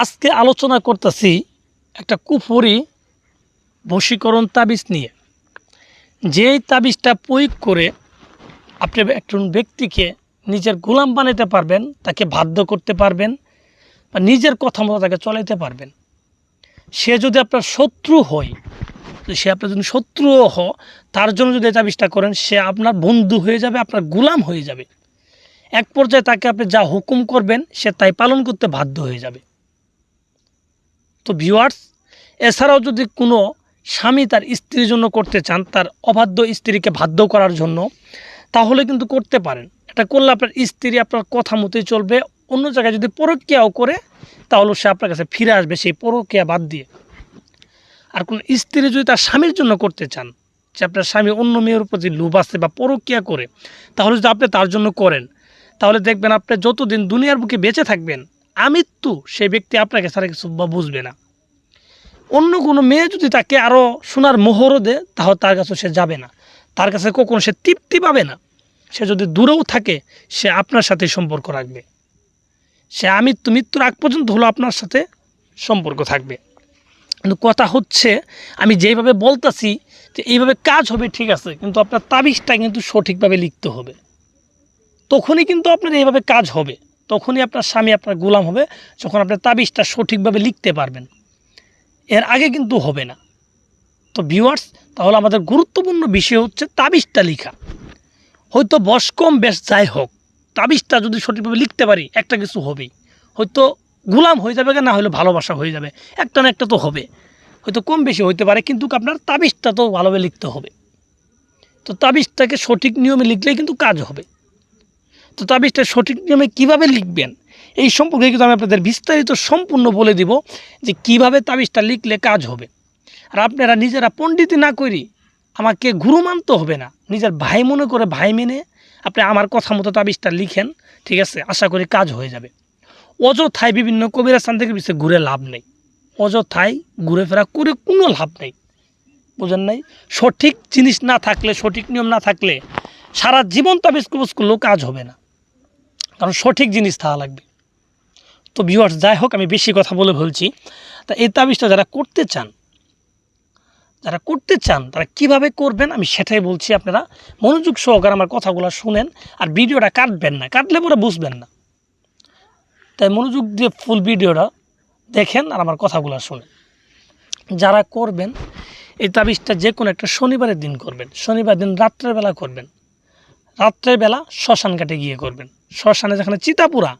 আজকে আলোচনা করতেছি একটা কুফরি বশীকরণ তাবিজ নিয়ে। যেই তাবিজটা প্রয়োগ করে আপনি একজন ব্যক্তিকে নিজের গোলাম বানাতে পারবেন, তাকে বাধ্য করতে পারবেন বা নিজের কথা মতো তাকে চলাইতে পারবেন। সে যদি আপনার শত্রু হয় সে আপনার যদি শত্রুও হ, তার জন্য যদি তাবিজটা করেন, সে আপনার বন্ধু হয়ে যাবে, আপনার গোলাম হয়ে যাবে। এক পর্যায়ে তাকে আপনি যা হুকুম করবেন, সে তাই পালন করতে বাধ্য হয়ে যাবে। তো ভিউয়ার্স এছাড়াও যদি কোনো স্বামী তার স্ত্রীর জন্য করতে চান, তার অবাধ্য স্ত্রীকে বাধ্য করার জন্য, তাহলে কিন্তু করতে পারেন। এটা করলে আপনার স্ত্রী আপনার কথা মতোই চলবে। অন্য জায়গায় যদি পরক্রিয়াও করে, তাহলে সে আপনার কাছে ফিরে আসবে সেই পরক্রিয়া বাদ দিয়ে। আর কোন স্ত্রী যদি তার স্বামীর জন্য করতে চান, যে আপনার স্বামী অন্য মেয়ের উপর যে লোভ আছে বা পরক্রিয়া করে, তাহলে যদি আপনি তার জন্য করেন, তাহলে দেখবেন আপনি যতদিন দুনিয়ার বুকে বেঁচে থাকবেন আমৃত্যু সে ব্যক্তি আপনাকে ছাড়া কিছু বুঝবে না। অন্য কোনো মেয়ে যদি তাকে আরও সোনার মোহরও দেয়, তাহলে তার কাছে সে যাবে না। তার কাছে কখনো সে তৃপ্তি পাবে না। সে যদি দূরেও থাকে, সে আপনার সাথে সম্পর্ক রাখবে। সে আমৃত্যু মৃত্যুর আগ পর্যন্ত হলো আপনার সাথে সম্পর্ক থাকবে। কিন্তু কথা হচ্ছে, আমি যেইভাবে বলতাছি যে এইভাবে কাজ হবে, ঠিক আছে, কিন্তু আপনার তাবিজটা কিন্তু সঠিকভাবে লিখতে হবে। তখনই কিন্তু আপনার এইভাবে কাজ হবে। তখনই আপনার স্বামী আপনার গোলাম হবে যখন আপনার তাবিজটা সঠিকভাবে লিখতে পারবেন। এর আগে কিন্তু হবে না। তো ভিউয়ার্স তাহলে আমাদের গুরুত্বপূর্ণ বিষয় হচ্ছে তাবিজটা লেখা। হয়তো বস কম, বেশ যাই হোক, তাবিজটা যদি সঠিকভাবে লিখতে পারি, একটা কিছু হবেই। হয়তো গোলাম হয়ে যাবে, না হলে ভালোবাসা হয়ে যাবে। একটা না একটা তো হবে। হয়তো কম বেশি হইতে পারে, কিন্তু আপনার তাবিজটা তো ভালোভাবে লিখতে হবে। তো তাবিজটাকে সঠিক নিয়মে লিখলেই কিন্তু কাজ হবে। তো তাবিজটা সঠিক নিয়মে কীভাবে লিখবেন? এই সম্পর্কে কিন্তু আমি আপনাদের বিস্তারিত সম্পূর্ণ বলে দিব যে কীভাবে তাবিজটা লিখলে কাজ হবে। আর আপনারা নিজেরা পণ্ডিতি না করি আমাকে গুরু মানতে হবে না। নিজের ভাই মনে করে ভাই মেনে আপনি আমার কথা মতো তাবিজটা লিখেন, ঠিক আছে? আশা করি কাজ হয়ে যাবে। অযথায় বিভিন্ন কবিরাস্থান থেকে পিছিয়ে ঘুরে লাভ নেই। অযথায় ঘুরে ফেরা করে কোনো লাভ নেই। বুঝেন নাই? সঠিক জিনিস না থাকলে, সঠিক নিয়ম না থাকলে সারা জীবন তাবিজ কুবজ করলেও কাজ হবে না। কারণ সঠিক জিনিস থাকা লাগবে। তো ভিউয়ার্স যাই হোক, আমি বেশি কথা বলে বলছি। তা এই তাবিজটা যারা করতে চান, যারা করতে চান, তারা কীভাবে করবেন, আমি সেটাই বলছি আপনারা। মনোযোগ সহকারে আমার কথাগুলো শুনেন, আর ভিডিওটা কাটবেন না, কাটলে পরে বুঝবেন না। তাই মনোযোগ দিয়ে ফুল ভিডিওটা দেখেন আর আমার কথাগুলো শুনেন। যারা করবেন, এই তাবিজটা যে কোনো একটা শনিবারের দিন করবেন। শনিবার দিন রাত্রেবেলা করবেন। রাত্রের বেলা শ্মশান কাটে গিয়ে করবেন। শ্মশানে যেখানে চিতাপুরা